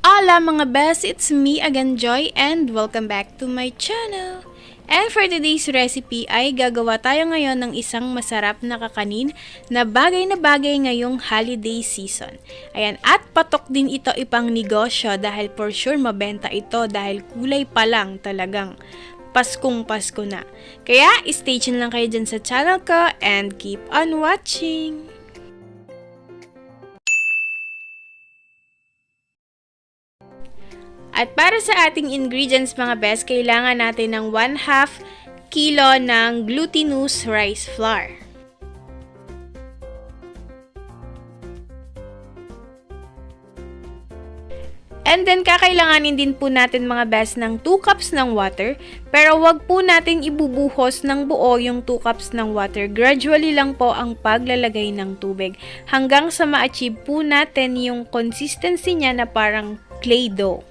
Hola mga best, it's me again Joy and welcome back to my channel. And for today's recipe ay gagawa tayo ngayon ng isang masarap na kakanin na bagay na bagay ngayong holiday season. Ayan, at patok din ito ipang negosyo dahil for sure mabenta ito dahil kulay pa lang talagang Paskong Pasko na. Kaya stay tuned lang kayo dyan sa channel ko and keep on watching! At para sa ating ingredients mga best, kailangan natin ng 1 half kilo ng glutinous rice flour. And then, kakailanganin din po natin mga best ng 2 cups ng water. Pero wag po natin ibubuhos ng buo yung 2 cups ng water. Gradually lang po ang paglalagay ng tubig. Hanggang sa ma-achieve po natin yung consistency niya na parang clay dough.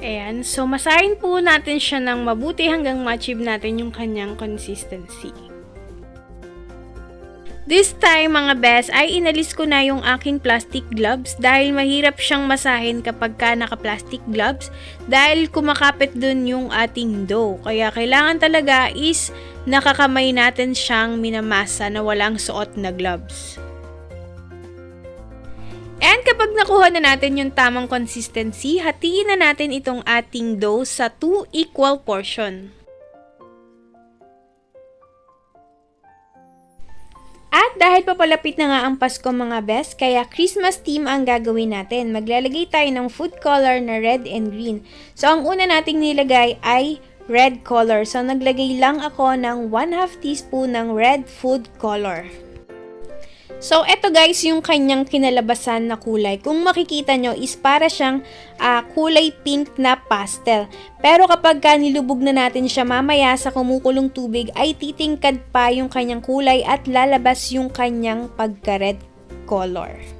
Ayan, so masahin po natin siya ng mabuti hanggang ma-achieve natin yung kanyang consistency. This time mga best ay inalis ko na yung aking plastic gloves dahil mahirap siyang masahin kapag ka naka-plastic gloves dahil kumakapit dun yung ating dough. Kaya kailangan talaga is nakakamay natin siyang minamasa na walang suot na gloves. And kapag nakuha na natin yung tamang consistency, hatiin na natin itong ating dough sa 2 equal portion. At dahil papalapit na nga ang Pasko mga best, kaya Christmas theme ang gagawin natin. Maglalagay tayo ng food color na red and green. So ang una nating nilagay ay red color. So naglagay lang ako ng 1 half teaspoon ng red food color. So, eto guys, yung kanyang kinalabasan na kulay. Kung makikita nyo, is para siyang uh, kulay pink na pastel. Pero kapag ka nilubog na natin siya mamaya sa kumukulong tubig, ay titingkad pa yung kanyang kulay at lalabas yung kanyang pagka-red color.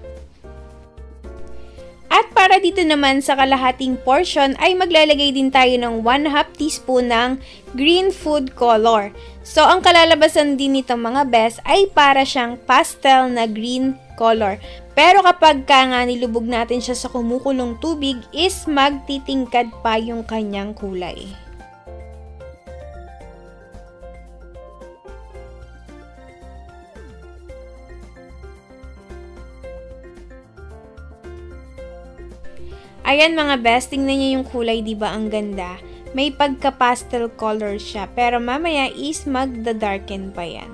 At para dito naman sa kalahating portion ay maglalagay din tayo ng 1 half teaspoon ng green food color. So ang kalalabasan din nito mga best ay para siyang pastel na green color. Pero kapag ka nga nilubog natin siya sa kumukulong tubig is magtitingkad pa yung kanyang kulay. Ayan mga best, tingnan niyo yung kulay, di ba ang ganda? May pagka-pastel color siya, pero mamaya is magda-darken pa yan.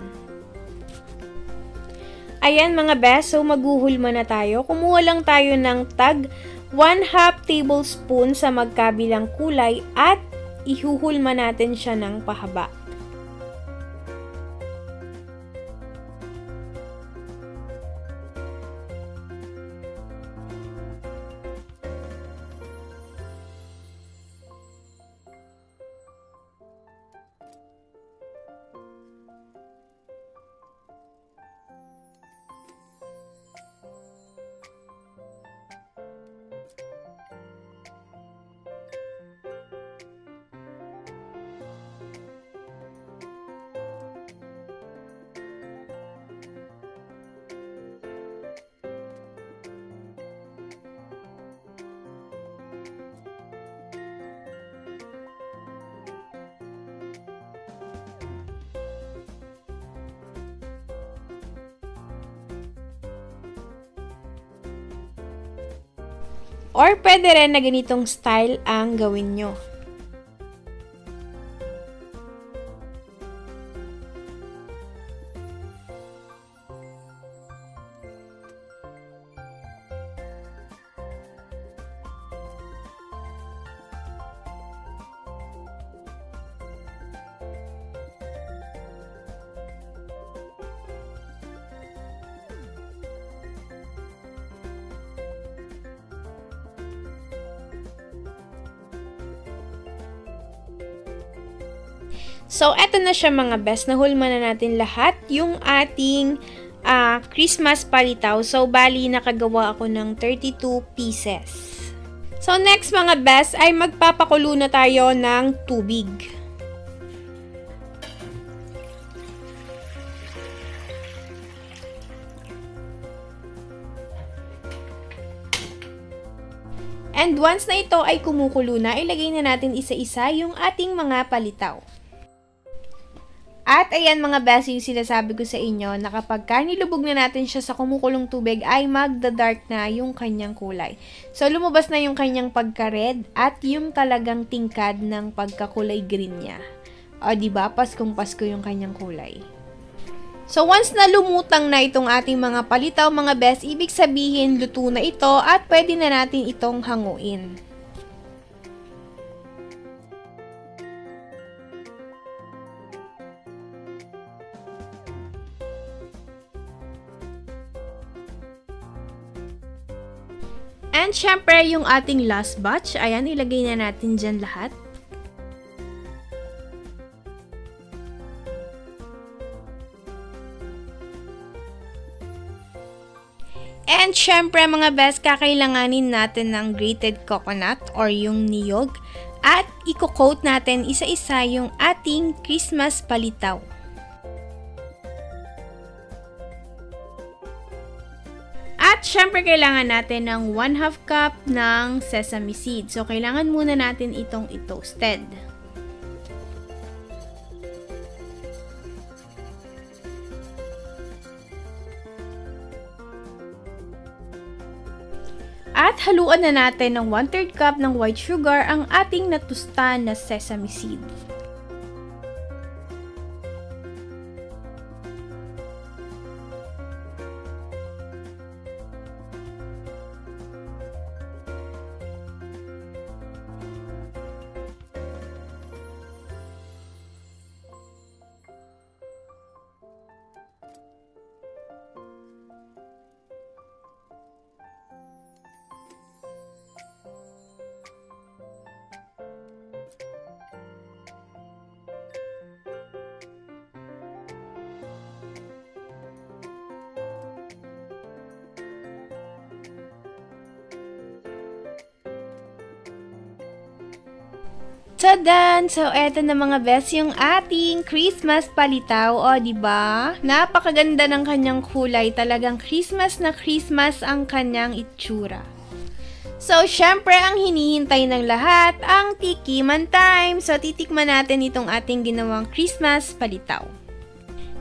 Ayan mga best, so maghuhulma na tayo. Kumuha lang tayo ng tag 1 half tablespoon sa magkabilang kulay at ihuhulma natin siya ng pahaba. Or pwede rin na ganitong style ang gawin nyo. So, eto na siya mga best. Nahulma na natin lahat yung ating ah, Christmas palitaw. So, bali nakagawa ako ng 32 pieces. So, next mga best ay magpapakulo na tayo ng tubig. And once na ito ay kumukulo na, ilagay na natin isa-isa yung ating mga palitaw. At ayan mga best, yung sinasabi ko sa inyo na kapag ka nilubog na natin siya sa kumukulong tubig ay magda-dark na yung kanyang kulay. So lumabas na yung kanyang pagka-red at yung talagang tingkad ng pagkakulay green niya. O di ba Paskong Pasko yung kanyang kulay. So once na lumutang na itong ating mga palitaw mga best, ibig sabihin luto na ito at pwede na natin itong hanguin. And syempre, yung ating last batch, ayan, ilagay na natin dyan lahat. And syempre mga best, kakailanganin natin ng grated coconut or yung niyog at i-coat natin isa-isa yung ating Christmas palitaw. Syempre kailangan natin ng 1 half cup ng sesame seed. So kailangan muna natin itong i-toasted. At haluan na natin ng 1 3 cup ng white sugar ang ating natusta na sesame seed. Tadan! So, eto na mga best, yung ating Christmas palitaw. O, ba? Napakaganda ng kanyang kulay. Talagang Christmas na Christmas ang kanyang itsura. So, syempre, ang hinihintay ng lahat, ang tikiman time. So, titikman natin itong ating ginawang Christmas palitaw.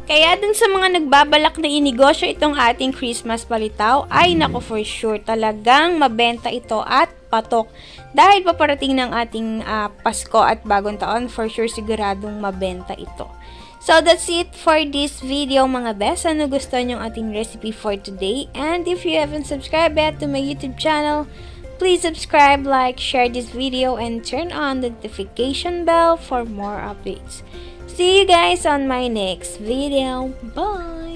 Kaya dun sa mga nagbabalak na inegosyo itong ating Christmas palitaw, ay nako for sure, talagang mabenta ito at patok. Dahil paparating ng ating ah, Pasko at Bagong Taon, for sure siguradong mabenta ito. So that's it for this video mga best. Ano gusto nyo ating recipe for today? And if you haven't subscribed yet to my YouTube channel, please subscribe, like, share this video, and turn on the notification bell for more updates. See you guys on my next video. Bye!